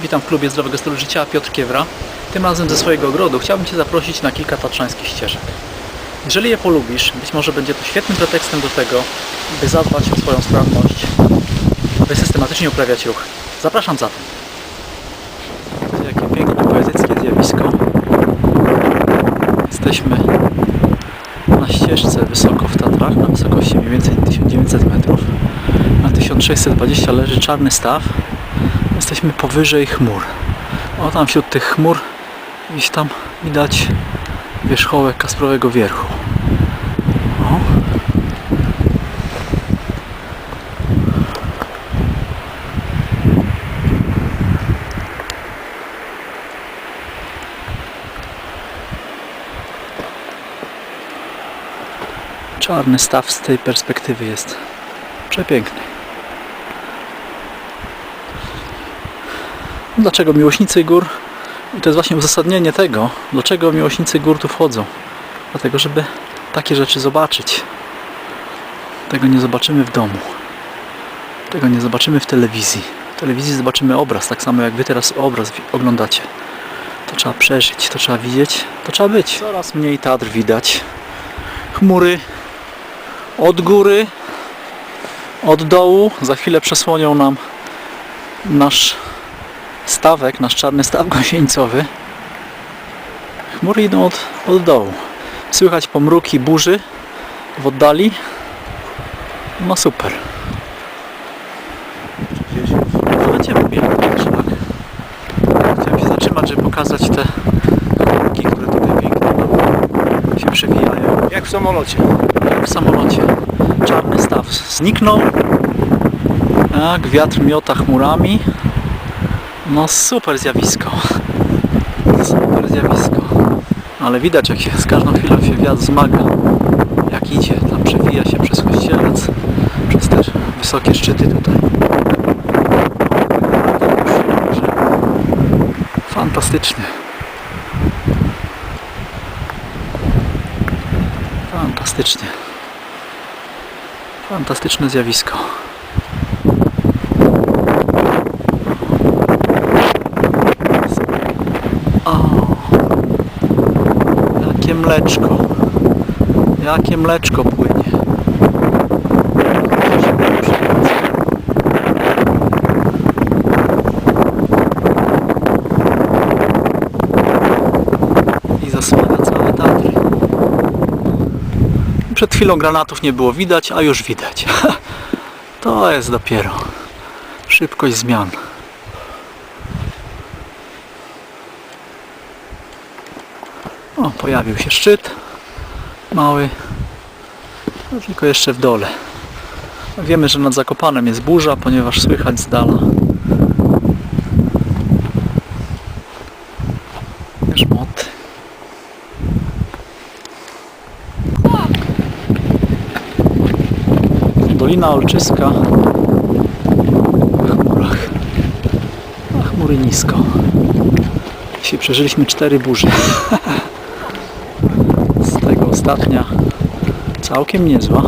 Witam w klubie Zdrowego Stylu Życia, Piotr Kiewra. Tym razem ze swojego ogrodu chciałbym Cię zaprosić na kilka tatrzańskich ścieżek. Jeżeli je polubisz, być może będzie to świetnym pretekstem do tego, by zadbać o swoją sprawność, aby systematycznie uprawiać ruch. Zapraszam zatem. Jakie piękne, poetyckie zjawisko. Jesteśmy na ścieżce wysoko w Tatrach, na wysokości mniej więcej 1900 metrów. Na 1620 leży czarny staw. Jesteśmy powyżej chmur. O tam wśród tych chmur gdzieś tam widać wierzchołek Kasprowego Wierchu. O. Czarny staw z tej perspektywy jest przepiękny. Dlaczego miłośnicy gór? I to jest właśnie uzasadnienie tego, dlaczego miłośnicy gór tu wchodzą. Dlatego, żeby takie rzeczy zobaczyć. Tego nie zobaczymy w domu. Tego nie zobaczymy w telewizji. W telewizji zobaczymy obraz, tak samo jak Wy teraz obraz oglądacie. To trzeba przeżyć, to trzeba widzieć, to trzeba być. Coraz mniej Tatr widać. Chmury od góry, od dołu. Za chwilę przesłonią nam nasz stawek, nasz czarny staw gąsieńcowy. Chmury idą od, od dołu. Słychać pomruki burzy w oddali. No super. Będziemy biegli po drzewach. Chciałem się zatrzymać, żeby pokazać te chmurki, które tutaj pięknie się przewijają. Jak w samolocie. Jak w samolocie. Czarny staw zniknął. Tak, wiatr miota chmurami. No super zjawisko. Super zjawisko. Ale widać jak się z każdą chwilą się wiatr zmaga. Jak idzie, tam przewija się przez kościelec, przez te wysokie szczyty tutaj. Fantastycznie. Fantastycznie. Fantastyczne zjawisko. O, jakie mleczko. Jakie mleczko płynie. I zasłania całe Tatry. Przed chwilą granatów nie było widać, a już widać. To jest dopiero szybkość zmian. O, pojawił się szczyt mały, no tylko jeszcze w dole. Wiemy, że nad Zakopanem jest burza, ponieważ słychać z dala. Dolina Olczyska w chmurach, a chmury nisko. Dzisiaj przeżyliśmy cztery burze. Ostatnia całkiem niezła.